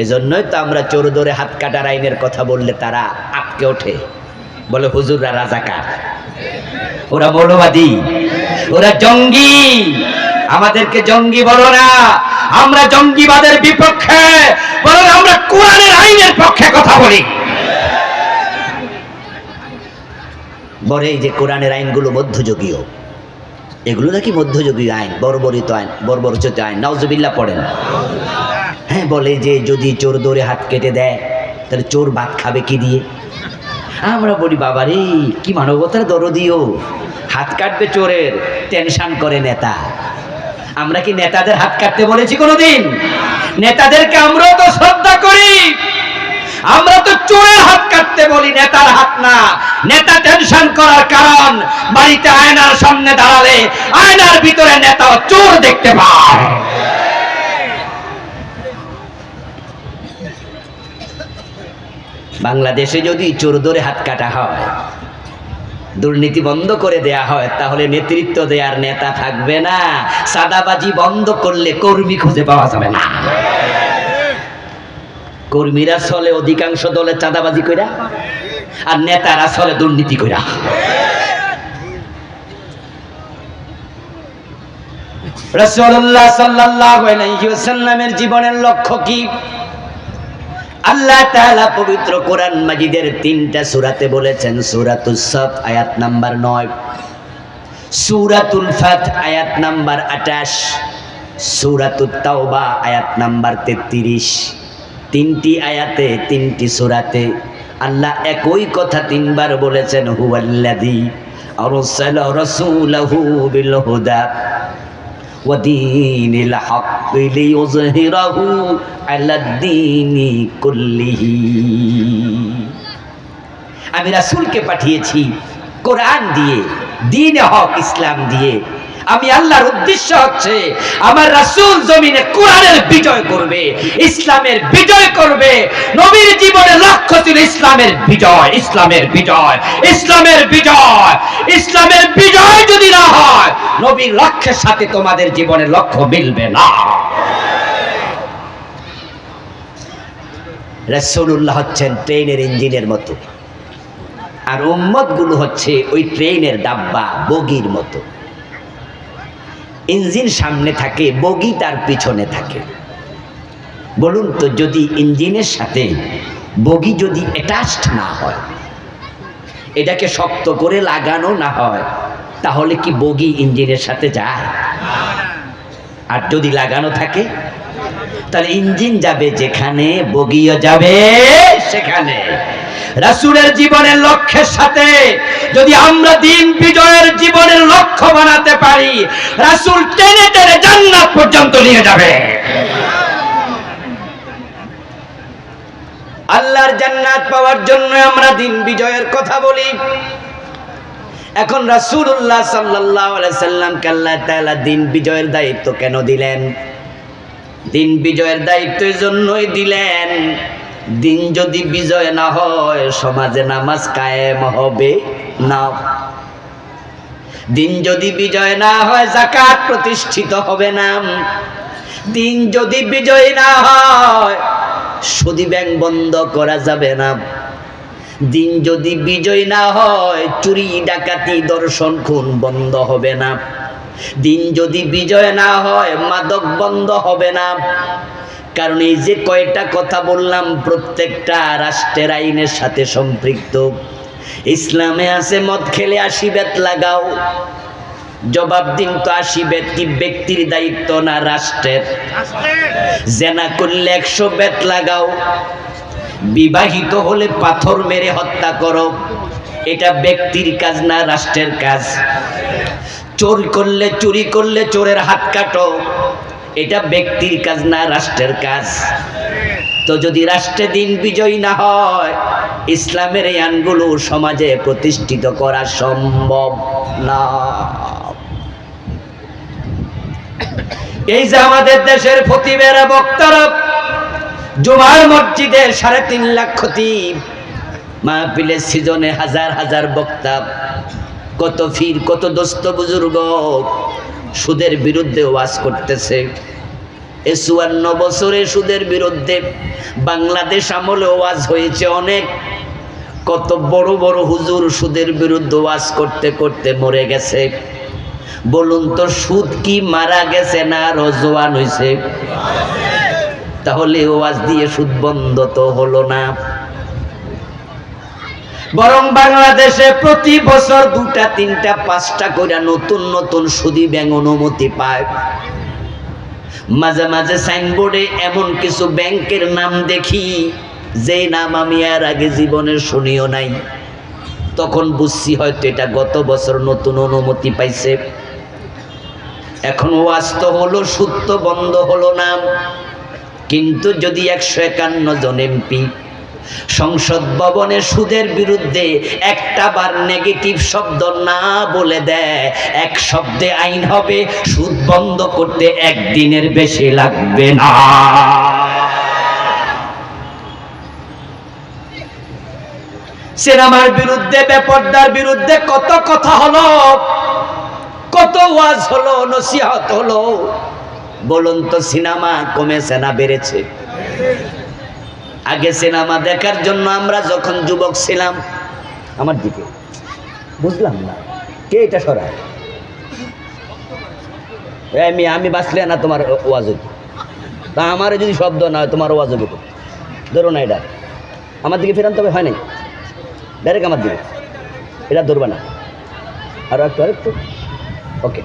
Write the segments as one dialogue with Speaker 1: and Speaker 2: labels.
Speaker 1: এজন্যই তো আমরা চোর ধরে হাত কাটার আইনের কথা বললে তারা আটকে ওঠে। বলে, হুজুররা রাজাকার। ওরা মৌলবাদী। ওরা জঙ্গি। আমাদেরকে জঙ্গি বলো না। আমরা জঙ্গিবাদের বিপক্ষে বরং আমরা কোরআনের আইনের পক্ষে কথা বলি। বলে যে কোরআনের আইনগুলো মধ্যযুগীয়, এগুলো নাকি মধ্যযুগীয় আইন, বর্বরিত আইন, বর্বরচিত আইন, নাউজুবিল্লাহ পড়েন। হ্যাঁ বলে যে যদি চোর দৌড়ে হাত কেটে দেয়, তাহলে চোর ভাত খাবে কি দিয়ে? আমরা বলি বাবা রে কি মানবতার দরদিও হাত কাটবে চোরের, টেনশন করে নেতা। আমরা কি নেতাদের হাত কাটতে বলেছি কোনোদিন? নেতাদেরকে আমরাও তো শ্রদ্ধা করি। আমরা তো চোরের হাত কাটতে বলি, নেতার হাত না। নেতা টেনশন করার কারণ, বাড়িতে আয়নার সামনে দাঁড়ালে আয়নার ভিতরে নেতা চোর দেখতে পায়। বাংলাদেশে যদি চোর ধরে হাত কাটা হয়, দুর্নীতি বন্ধ করে দেয়া হয়, তাহলে নেতৃত্ব দেওয়ার নেতা থাকবে না। সাদাবাজি বন্ধ করলে কর্মী খুঁজে পাওয়া যাবে না। কর্মীরা চলে অধিকাংশ দলে চাঁদাবাজি কইরা, আর নেতারা চলে দুর্নীতি কইরা। আলাইহি ওয়াসাল্লামের জীবনের লক্ষ্য কি? আল্লাহ তাআলা পবিত্র কোরআন মাজিদের তিনটা সূরাতে বলেছেন, সূরাতুস সাফ আয়াত নাম্বার 9 সূরাতুল ফাত আয়াত নাম্বার 28 সূরাতুত তাওবা আয়াত নাম্বার 33 তিনটি আয়াতে, তিনটি সূরাতে আল্লাহ একই কথা তিনবার বলেছেন, হুয়াল্লাযী আরসালা রাসূলাহু বিল হুদা। ودين الحق ليظهره على الدين كله আমি রাসূলকে পাঠিয়েছি কোরআন দিয়ে দিন হক ইসলাম দিয়ে আমি আল্লাহর উদ্দেশ্য হচ্ছে আমার রাসূল জমিনে কোরআনের বিজয় করবে, ইসলামের বিজয় করবে, নবীর জীবনের লক্ষ্য ছিল ইসলামের বিজয় ইসলামের বিজয় ইসলামের বিজয় ইসলামের বিজয় যদি না হয়, নবীর লক্ষ্যের সাথে তোমাদের জীবনের লক্ষ্য মিলবে না। রাসূলুল্লাহ হচ্ছেন ট্রেনের ইঞ্জিনের মতো। আর উম্মতগুলো হচ্ছে ওই ট্রেনের ডাব্বা, বগির মতো। ইঞ্জিন সামনে থাকে, বগি তার পিছনে থাকে। বলুন তো, যদি ইঞ্জিনের সাথে বগি যদি অ্যাটাচড না হয়, এটাকে শক্ত করে লাগানো না হয়, তাহলে কি বগি ইঞ্জিনের সাথে যায়? আর যদি লাগানো থাকে, তাহলে ইঞ্জিন যাবে যেখানে, বগিও যাবে সেখানে। রাসূলের জীবনের লক্ষ্যের সাথে যদি আমরা দিন বিজয়ের জীবনের লক্ষ্য বানাতে পারি, রাসূল টেনে টেনে জান্নাত পর্যন্ত নিয়ে যাবে। আল্লাহর জান্নাত পাওয়ার জন্য আমরা দিন বিজয়ের কথা বলি। এখন রাসূলুল্লাহ সাল্লাল্লাহু আলাইহি সাল্লামকে আল্লাহ তাআলা দিন বিজয়ের দায়িত্ব কেন দিলেন? দিন বিজয়ের দায়িত্বের জন্যই দিলেন। দিন যদি বিজয় না হয়, সমাজে নামাজ কায়েম হবে না। দিন যদি বিজয় না হয়, জাকাত প্রতিষ্ঠিত হবে না। দিন যদি বিজয় না হয় সুদি ব্যাংক বন্ধ করা যাবে না। দিন যদি বিজয় না হয়, চুরি, ডাকাতি, দর্শন, খুন বন্ধ হবে না। দিন যদি বিজয় না হয়, মাদক বন্ধ হবে না। কারণ এই যে কয়টা কথা বললাম, প্রত্যেকটা রাষ্ট্রের আইনের সাথে সম্পৃক্ত। ইসলামে আছে, মদ খেলে আশি বেত লাগাও। জবাব দিন তো আশি বেত, কি ব্যক্তির দায়িত্ব না রাষ্ট্রের? জেনা করলে একশো বেত লাগাও। বিবাহিত হলে পাথর মেরে হত্যা করো। এটা ব্যক্তির কাজ না রাষ্ট্রের কাজ। চোর করলে, চুরি করলে চোরের হাত কাটো। এটা ব্যক্তির কাজ না রাষ্ট্রের কাজ। তো যদি রাষ্ট্রে দিন বিজয়ী না হয়, ইসলামের এই আইনগুলো সমাজে প্রতিষ্ঠিত করা সম্ভব না। এই যে আমাদের দেশের ফতিবেরা বক্তারা, জুমার মসজিদে সাড়ে তিন লাখ মাহফিলের সিজনে হাজার হাজার বক্তা, কত ফির, কত দোস্ত বুজুর্গ সুদের বিরুদ্ধে ওয়াজ করতেছে। এ চুয়ান্ন বছরে সুদের বিরুদ্ধে বাংলাদেশ আমলে ওয়াজ হয়েছে অনেক। কত বড় বড় হুজুর সুদের বিরুদ্ধে ওয়াজ করতে করতে মরে গেছে। বলুন তো, সুদ কি মারা গেছে না আরও জোয়ান হয়েছে তাহলে ওয়াজ দিয়ে সুদ বন্ধ তো হলো না। বরং বাংলাদেশে প্রতি বছর দুটা, তিনটা, পাঁচটা করে নতুন নতুন সুদী ব্যাংক অনুমতি পায়। মাঝে মাঝে সাইনবোর্ডে এমন কিছু ব্যাংকের নাম দেখি যে নাম আমি আর আগে জীবনের শুনিও নাই। তখন বুঝছি হয়তো এটা গত বছর নতুন অনুমতি পাইছে। এখন ওয়াস্ত হলো সূত্র বন্ধ হলো না। কিন্তু যদি একশো একান্ন জন এমপি সংসদ ভবনে সুদের বিরুদ্ধে একটা বার নেগেটিভ শব্দ না বলে দেয়। এক শব্দে আইন হবে, সুদ বন্ধ করতে একদিনের বেশি লাগবে না। সিনেমার বিরুদ্ধে, বেপর্দার বিরুদ্ধে কত কথা হলো, কত ওয়াজ হলো, নসিহত হলো। বলুন তো, সিনেমা কমেছে না বেড়েছে? আগে সিনেমা দেখার জন্য আমরা যখন যুবক ছিলাম, আমার দিকে, বুঝলাম না, কে এটা সরায়? আমি আমি বাঁচলে না তোমার ওয়াজ তা আমার যদি শব্দ না হয়, তোমার ওয়াজ হইতো। ধরো না এটা। আমার দিকে ফেরান তবে হয় নাই? ডাইরেক্ট আমার দিকে। এটা ধরবে না। আরও একটু, আরেকটু। ওকে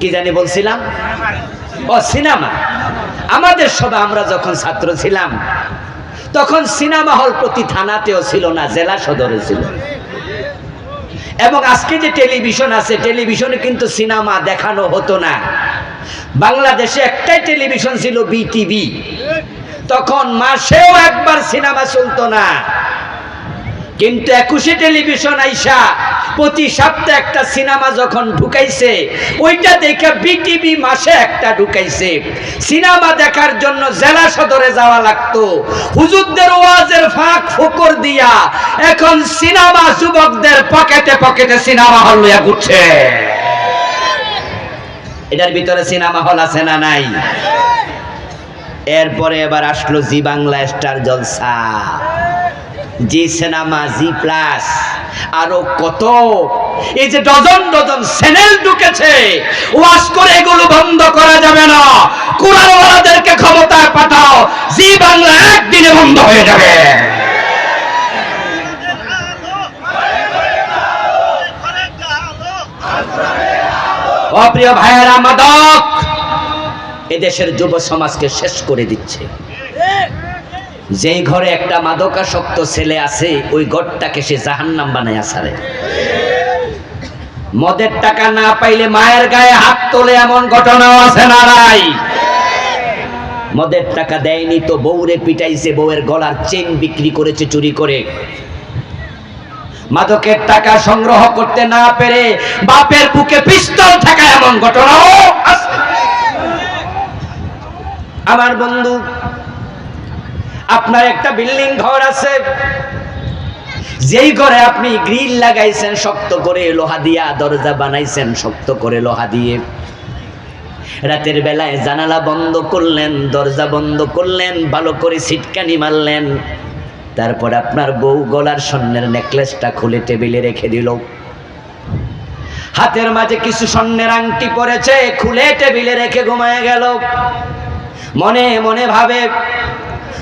Speaker 1: কি জানি বলছিলাম? ও, সিনেমা। আমাদের সবাই আমরা যখন ছাত্র ছিলাম, তখন সিনেমা হল প্রতি থানাতেও ছিল না, জেলা সদরে ছিল। এবং আজকে যে টেলিভিশন আছে, টেলিভিশনে কিন্তু সিনেমা দেখানো হতো না। বাংলাদেশে একটাই টেলিভিশন ছিল বিটিভি। তখন মাসেও একবার সিনেমা চলতো না। কিন্তু একুশে টেলিভিশন আইসা প্রতি সপ্তাহে একটা সিনেমা যখন ঢুকাইছে, ওইটা দেখে বিটিভি মাসে একটা ঢুকাইছে। সিনেমা দেখার জন্য জেলা সদরে যাওয়া লাগতো। হুজুরদের ওয়াজের ফাঁক ফোকর দিয়া এখন সিনেমা যুবকদের পকেটে পকেটে সিনেমা হল লইয়া ঘুরছে। এটার ভিতরে সিনেমা হল আছে না নাই? এরপরে এবার আসলো Zee Bangla Star Jalsha. Zee cinema, Zee plus, আরও কত? এই যে ডজন ডজন চ্যানেল ঢুকেছে, ওয়াশ করে এগুলো বন্ধ করা যাবে না। কোরআনওয়ালাদেরকে ক্ষমতায় পাঠাও, জি বাংলা একদিনে বন্ধ হয়ে যাবে। অপ্রিয় ভাইয়েরা, মাদক এদেশের যুব সমাজকে শেষ করে দিচ্ছে। যেই ঘরে একটা মাদকাসক্ত ছেলে আছে, ওই ঘরটাকে সে জাহান্নাম বানায় আসারে মদের টাকা না পাইলে মায়ের গায়ে হাত তোলে এমন ঘটনাও আছে না মদের টাকা দেয়নি তো বউরে পিটাইছে, বউয়ের গলার চেন বিক্রি করেছে, চুরি করে। মাদকের টাকা সংগ্রহ করতে না পেরে বাপের বুকে পিস্তল থাকা এমন ঘটনাও আমার বন্ধু আপনার একটা বিল্ডিং ঘর আছে। যেই ঘরে আপনি গ্রিল লাগাইছেন, শক্ত করে লোহা দিয়া, দরজা বানাইছেন, শক্ত করে লোহা দিয়ে। রাতের বেলায় জানালা বন্ধ করলেন, দরজা বন্ধ করলেন, ভালো করে সিটকানি মারলেন। তারপর আপনার বউ গলার স্বর্ণের নেকলেসটা খুলে টেবিলে রেখে দিল। হাতের মাঝে কিছু স্বর্ণের আংটি পড়েছে খুলে টেবিলে রেখে ঘুমায় গেল। মনে মনে ভাবে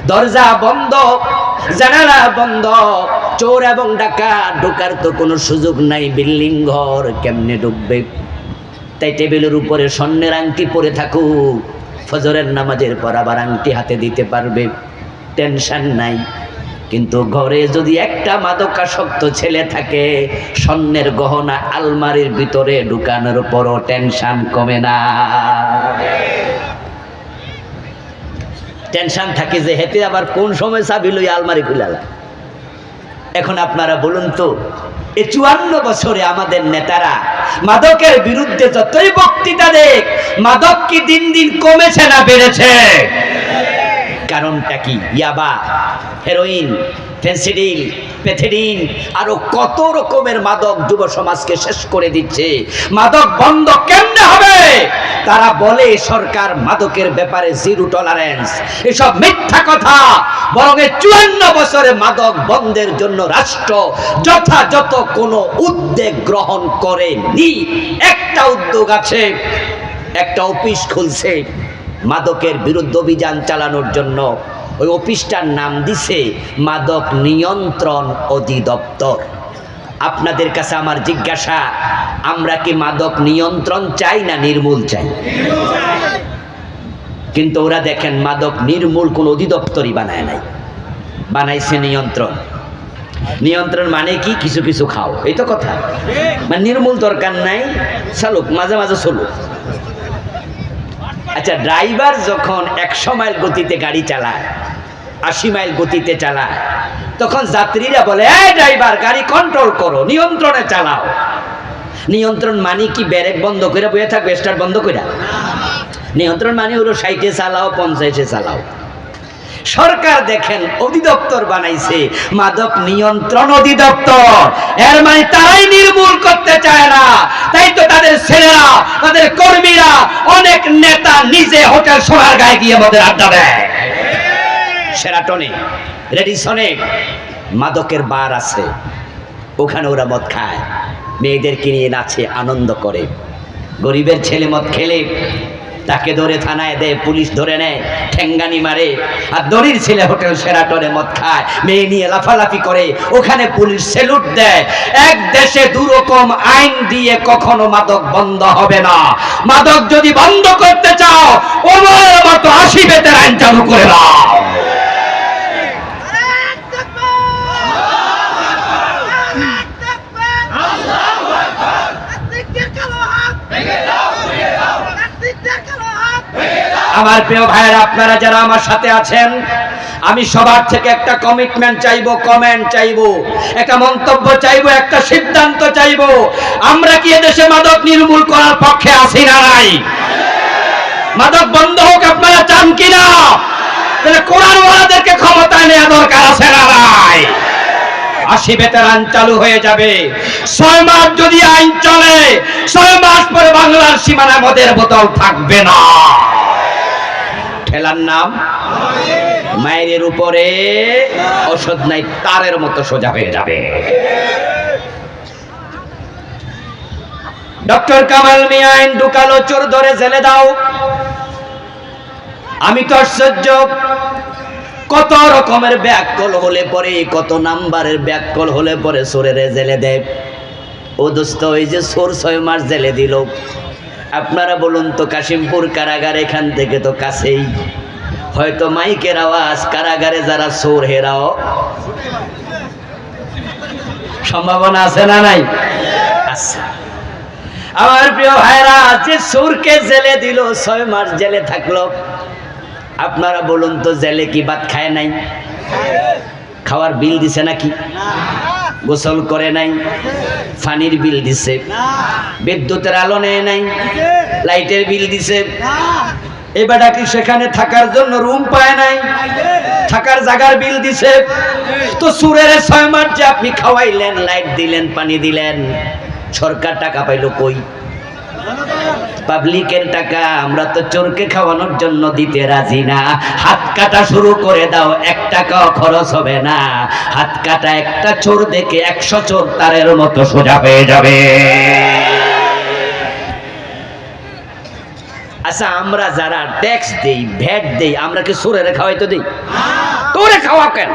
Speaker 1: দরজা বন্ধ, জানালা বন্ধ, চোর এবং ডাকা ঢোকার তো কোনো সুযোগ নাই বিল্ডিং ঘর কেমনে ঢুকবে? তাই টেবিলের উপরে স্বর্ণের আংটি পরে থাকুক, ফজরের নামাজের পর আবার আংটি হাতে দিতে পারবে। টেনশন নাই। কিন্তু ঘরে যদি একটা মাদকাসক্ত ছেলে থাকে, স্বর্ণের গহনা আলমারির ভিতরে ঢুকানোর পরও টেনশন কমে না। টেনশন থাকে যে হেতে আবার কোন সময় চাবি লই আলমারি খুলালা এখন আপনারা বলুন তো এই চুয়ান্ন বছরে আমাদের নেতারা মাদকের বিরুদ্ধে যতই বক্তৃতা দেখ, মাদক কি দিন দিন কমেছে না বেড়েছে? কারণটা কি? ইয়াবা, হেরোইন, ফেন্সিডিল পেথেডিন আরও কত রকমের মাদক যুব সমাজকে শেষ করে দিচ্ছে। মাদক বন্ধ কেমনে হবে? তারা বলে, সরকার মাদকের ব্যাপারে জিরো টলারেন্স এসব মিথ্যা কথা। বরং চুয়ান্ন বছরে মাদক বন্ধের জন্য রাষ্ট্র যথাযথ কোনো উদ্যোগ গ্রহণ করেনি। একটা উদ্যোগ আছে, একটা অফিস খুলছে। মাদকের বিরুদ্ধে অভিযান চালানোর জন্য। ওই অফিসটার নাম দিছে মাদক নিয়ন্ত্রণ অধিদপ্তর। আপনাদের কাছে আমার জিজ্ঞাসা, আমরা কি মাদক নিয়ন্ত্রণ চাই না নির্মূল চাই? কিন্তু ওরা দেখেন মাদক নির্মূল কোন অধিদপ্তরই বানায় নাই। বানাইছে নিয়ন্ত্রণ। নিয়ন্ত্রণ মানে কি? কিছু কিছু খাও। এই তো কথা। মানে নির্মূল দরকার নাই, চালুক, মাঝে মাঝে চলুক। আচ্ছা ড্রাইভার যখন একশো মাইল গতিতে গাড়ি চালায়, আশি মাইল গতিতে চালায়, তখন যাত্রীরা বলে, এই ড্রাইভার, গাড়ি কন্ট্রোল করো, নিয়ন্ত্রণে চালাও। নিয়ন্ত্রণ মানে কি? ব্যারেক বন্ধ করে বয়ে থাকবে, স্টার্ট বন্ধ করে? নিয়ন্ত্রণ মানে হলো ষাটে চালাও, পঞ্চাশে চালাও। সরকার দেখেন অধিদপ্তর বানাইছে, মাদক নিয়ন্ত্রণ অধিদপ্তর। এর মানে তারাই নির্মূল করতে চায় না। তাই তো তাদের ছেলেরা, তাদের কর্মীরা অনেক নেতা নিজে হোটেল সোনার গায়ে গিয়ে মদের আড্ডা দেয়। সেরাটনে রেডিসনে মাদকের বার আছে, ওখানে ওরা মদ খায়। মেয়েদেরকে নিয়ে নাচে, আনন্দ করে। গরিবের ছেলে মদ খেলে তাকে ধরে থানায় দেয়, পুলিশ ধরে নেয়, ঠেঙ্গানি মারে। আর দড়ির ছেলে হোটেল সেরাটনে মদ খায়, মেয়ে নিয়ে লাফালাফি করে, ওখানে পুলিশ সেলুট দেয়। এক দেশে দুরকম আইন দিয়ে কখনো মাদক বন্ধ হবে না। মাদক যদি বন্ধ করতে চাও, ওমর মতো আশি বেতের আইন চালু করে দাও। আমার প্রিয় ভাইয়েরা, আপনারা যারা আমার সাথে আছেন, আমি সবার থেকে একটা কমিটমেন্ট চাইব কমেন্ট চাইব, একটা মন্তব্য চাইব, একটা সিদ্ধান্ত চাইব, আমরা কি এদেশে মাদক নির্মূল করার পক্ষে আছি না নাই? মাদক বন্ধ হোক, আপনারা চান কিনা? তাহলে কোরআন ওয়ালাদেরকে ক্ষমতায় নেওয়া দরকার আছে না নাই? আশি বেতার চালু হয়ে যাবে। ছয় মাস যদি আইন চলে, ছয় মাস পরে বাংলার সীমানা মদের বোতল থাকবে না। ঠেলার নাম, মায়ের উপরে ওষুধ নাই, তারের মতো সোজা হয়ে যাবে। ডক্টর কামাল মিয়া, আইন ঢুকালো, চোর ধরে জেলে দাও। আমি তো আশ্চর্য, কত রকমের ব্যাককল হলে পরে, কত নাম্বারের ব্যাককল হলে পরে সোরের জেলে দেয়। ও দোস্ত, ওই যে সোর ছয় মাস জেলে দিল। আপনারা বলুন তো, কাশিমপুর কারাগার এখান থেকে তো কাছেই। হয়তো মাইকের আওয়াজ, কারাগারে যারা সোর হেরাও। সম্ভাবনা আছে না নাই? আচ্ছা। আমার প্রিয় ভাইরা, যে সুরকে জেলে দিল, ছয় মাস জেলে থাকল। আপনারা বলুন তো, জেলে কি ভাত খায় নাই? খাওয়ার বিল দিছে নাকি? গোসল করে নাই, পানির বিল দিছে, বিদ্যুতের আলো নেয় নাই, লাইটের বিল দিছে। এবার কি সেখানে থাকার জন্য রুম পায় নাই? থাকার জায়গার বিল দিছে। তো সুরের ছয় মাস যে আপনি খাওয়াইলেন, লাইট দিলেন, পানি দিলেন, সরকার টাকা পাইলো কই? পাবলিকের টাকা আমরা তো চোরকে খাওয়ানোর জন্য দিতে রাজি না। হাত কাটা শুরু করে দাও, এক টাকাও খরচ হবে না। হাত কাটা একটা চোর দেখে একশো চোর তারের মতো সোজা হয়ে যাবে। আচ্ছা আমরা যারা ট্যাক্স দেই ভ্যাট দেই, আমরা কি চোরের খাওয়াই তো দিই? তোরে খাওয়া কেন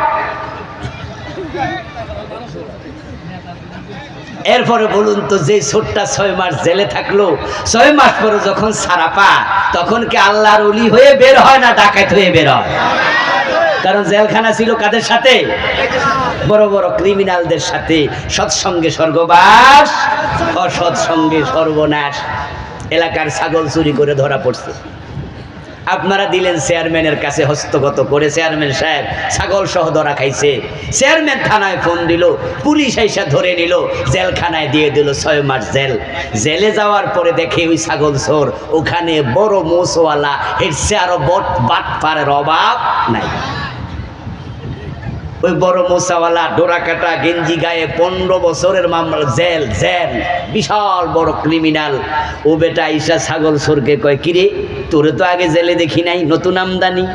Speaker 1: এরপরে বলুন তো যে ছোট্টা ছয় মাস জেলে থাকল, ছয় মাস পরে যখন সারা পা, তখন কি আল্লাহর উলি হয়ে বের হয় না ডাকাত হয়ে বের হয়? কারণ জেলখানা ছিল কাদের সাথে? বড় বড় ক্রিমিনালদের সাথে। সৎসঙ্গে স্বর্গবাস, অসৎসঙ্গে সর্বনাশ। এলাকার ছাগল চুরি করে ধরা পড়ছে। আপনারা দিলেন চেয়ারম্যানের কাছে হস্তগত করে চেয়ারম্যান সাহেব ছাগল সহ ধরা খাইছে। চেয়ারম্যান থানায় ফোন দিল, পুলিশ এসে ধরে নিল, জেলখানায় দিয়ে দিল ছয় মাস জেল। জেলে যাওয়ার পরে দেখে ওই ছাগল চোর, ওখানে বড় মোসওয়ালা এর চেয়ারও আরও বট বাট পারের অভাব নাই। ওই বড় মোসাওয়ালা ডোরা কাটা গেঞ্জি গায়ে পনেরো বছরের মামলা, জেল জেল, বিশাল বড় ক্রিমিনাল ও বেটা ঈশা ছাগল সোরকে কয়, কিরে, তোরে তো আগে জেলে দেখি নাই, নতুন আমদানি?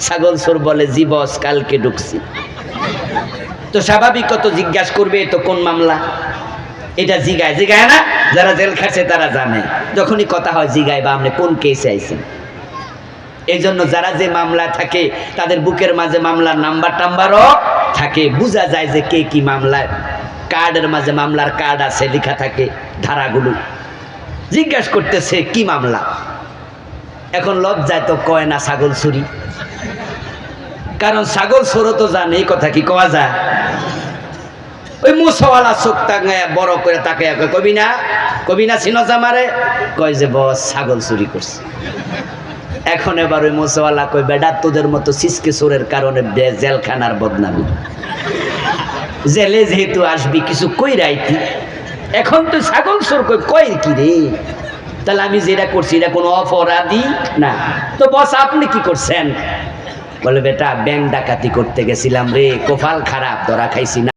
Speaker 1: ছাগল সোর বলে, জি বস, কালকে ঢুকছি। তো স্বাভাবিক কত জিজ্ঞাসা করবে তো কোন মামলা? এটা জিগায় জিগায় না? যারা জেল খাচ্ছে তারা জানে। যখনই কথা হয়, জিগায় বা আপনি কোন কেসে আইছেন। এই জন্য যারা যে মামলা থাকে, তাদের বুকের মাঝে মামলার নাম্বার টাম্বারও থাকে। বোঝা যায় যে কে কি মামলায়। কার্ডের মাঝে মামলার কার্ড আছে, লেখা থাকে ধারাগুলো। জিজ্ঞাসা করতেছে, কি মামলা? এখন লজ্জায় তো কয় না ছাগল চুরি। কারণ ছাগল চোরও তো জানে, এই কথা কি কওয়া যায়? ওই মুসওয়ালা চোখ টাঙায় বড় করে তাকে কবি না? কবি না চিনো জামারে কয় যে, বস, ছাগল চুরি করছে। এখন এবার ওই মুসওয়ালা কই বেডা তোদের মতো সিসকে চোরের কারণে জেলখানার বদনামি। জেলে যেহেতু আসবি, কিছু কই রাইতি এখন তো ছাগল চোর কই কই কি রে? তাহলে আমি যেটা করছি, এটা কোনো অপরাধী না। তো বস, আপনি কি করছেন? বলে, বেটা, ব্যাংক ডাকাতি করতে গেছিলাম রে কোফাল খারাপ, ধরা খাইছি না।